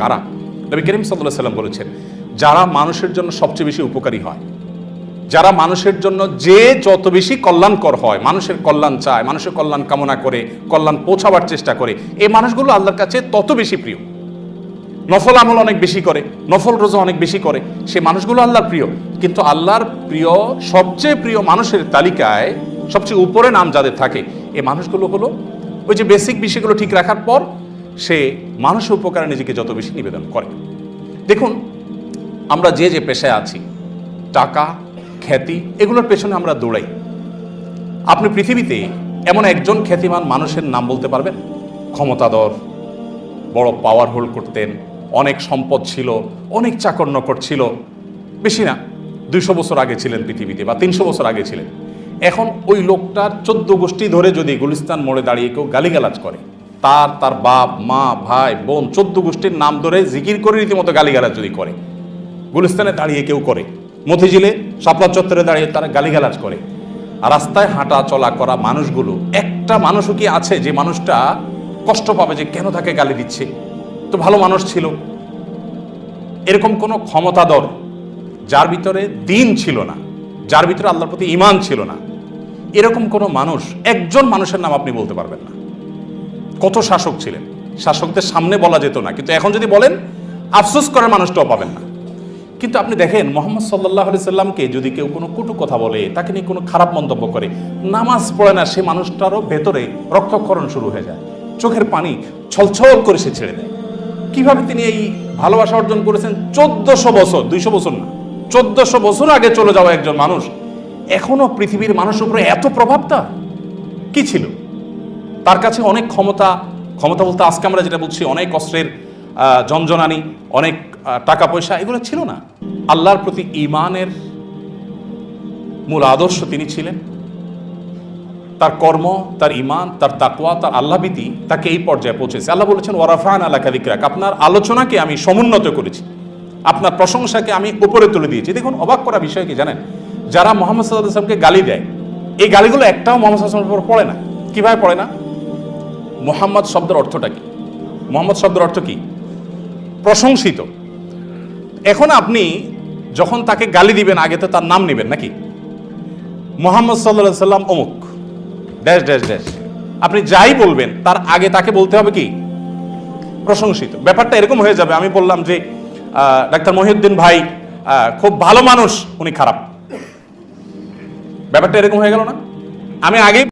কারা? নবী করিম সাল্লাহ সাল্লাম বলেছেন, যারা মানুষের জন্য সবচেয়ে বেশি উপকারী হয়, যারা মানুষের জন্য যে যত বেশি কল্যাণকর হয়, মানুষের কল্যাণ চায়, মানুষের কল্যাণ কামনা করে, কল্যাণ পৌঁছাবার চেষ্টা করে, এই মানুষগুলো আল্লাহর কাছে তত বেশি প্রিয়। নফল আমল অনেক বেশি করে, নফল রোজা অনেক বেশি করে সে মানুষগুলো আল্লাহর প্রিয়। কিন্তু আল্লাহর প্রিয়, সবচেয়ে প্রিয় মানুষের তালিকায় সবচেয়ে উপরে নাম যাদের থাকে, এই মানুষগুলো হলো ওই যে বেসিক বিষয়গুলো ঠিক রাখার পর সে মানুষের উপকারে নিজেকে যত বেশি নিবেদন করে। দেখুন, আমরা যে যে পেশায় আছি, টাকা, খ্যাতি, এগুলোর পেছনে আমরা দৌড়াই। আপনি পৃথিবীতে এমন একজন খ্যাতিমান মানুষের নাম বলতে পারবেন? ক্ষমতাধর, বড় পাওয়ার হোল্ড করতেন, অনেক সম্পদ ছিল, অনেক চাকর নকর ছিল। বেশি না, দুইশো বছর আগে ছিলেন পৃথিবীতে বা তিনশো বছর আগে ছিলেন। এখন ওই লোকটার চোদ্দ গোষ্ঠী ধরে যদি গুলিস্তান মোড়ে দাঁড়িয়ে কেউ গালিগালাজ করে তার তার বাপ, মা, ভাই, বোন, চোদ্দ গোষ্ঠীর নাম ধরে জিকির করে রীতিমতো গালিগালাজ যদি করে। গুলিস্তানে দাঁড়িয়ে কেউ করে। মতিঝিলে শাপলা চত্বরে দাঁড়িয়ে তারা গালিগালাজ করে। আর রাস্তায় হাঁটা চলা করা মানুষগুলো, একটা মানুষও কি আছে যে মানুষটা কষ্ট পাবে যে কেন তাকে গালি দিচ্ছে? তো ভালো মানুষ ছিল। এরকম কোনো ক্ষমতাধর যার ভিতরে দিন ছিল না, যার ভিতরে আল্লাহর প্রতি ইমান ছিল না, এরকম কোনো মানুষ, একজন মানুষের নাম আপনি বলতে পারবেন না। কত শাসক ছিলেন? শাসকদের সামনে বলা যেত না। কিন্তু এখন যদি বলেন, আফসোস করার মানুষটাও পাবেন না। কিন্তু আপনি দেখেন, মোহাম্মদ সাল্লাহ আলি সাল্লামকে যদি কেউ কোনো কটু কথা বলে, তাকে নিয়ে কোনো খারাপ মন্তব্য করে, নামাজ পড়ে না, সে মানুষটারও ভেতরে রক্তক্ষরণ শুরু হয়ে যায়। চোখের পানি ছলছল করে সে ছেড়ে দেয়। কীভাবে তিনি এই ভালোবাসা অর্জন করেছেন? চোদ্দশো বছর, দুইশো বছর না। চোদ্দশো বছর আগে চলে যাওয়া একজন মানুষ, এখনও পৃথিবীর মানুষের উপরে এত প্রভাব তার? কি ছিল? তার কাছে অনেক ক্ষমতা ক্ষমতা বলতে আজকে আমরা যেটা বলছি, অনেক অস্ত্রের জঞ্জনানি, অনেক টাকা পয়সা এগুলো ছিল না। আল্লাহর প্রতি ইমানের মূল আদর্শ তিনি ছিলেন। তার কর্ম, তার ইমান তার তাকওয়া, তার আল্লাহবিতি তাকে এই পর্যায়ে পৌঁছেছে। আল্লাহ বলেছেন ওয়ারাফান আল্লাহ কাদিকরাক আপনার আলোচনাকে আমি সমুন্নত করেছি। আপনার প্রশংসাকে আমি উপরে তুলে দিয়েছি। দেখুন, অবাক করা বিষয় কি জানেন? যারা মোহাম্মদ সাল্লাহ আসলামকে গালি দেয়, এই গালিগুলো একটাও মোহাম্মদ উপর পড়ে না। কীভাবে পড়ে না? মোহাম্মদ শব্দের অর্থটা কি? মোহাম্মদ শব্দের অর্থ কি? প্রশংসিত। এখন আপনি যখন তাকে গালি দিবেন, আগে তো তার নাম নেবেন নাকি? মোহাম্মদ সাল্লাহ সাল্লাম অমুক। Dash dash dash. আপনি যাই বলবেন, তার আগে তাকে বলতে হবে কি? প্রশংসিত। ব্যাপারটা এরকম হয়ে যাবে, আমি বললাম যে ডাক্তার মহিউদ্দিন ভাই খুব ভালো মানুষ, উনি খারাপ। ব্যাপারটা এরকম হয়ে গেল না? আমি আগেই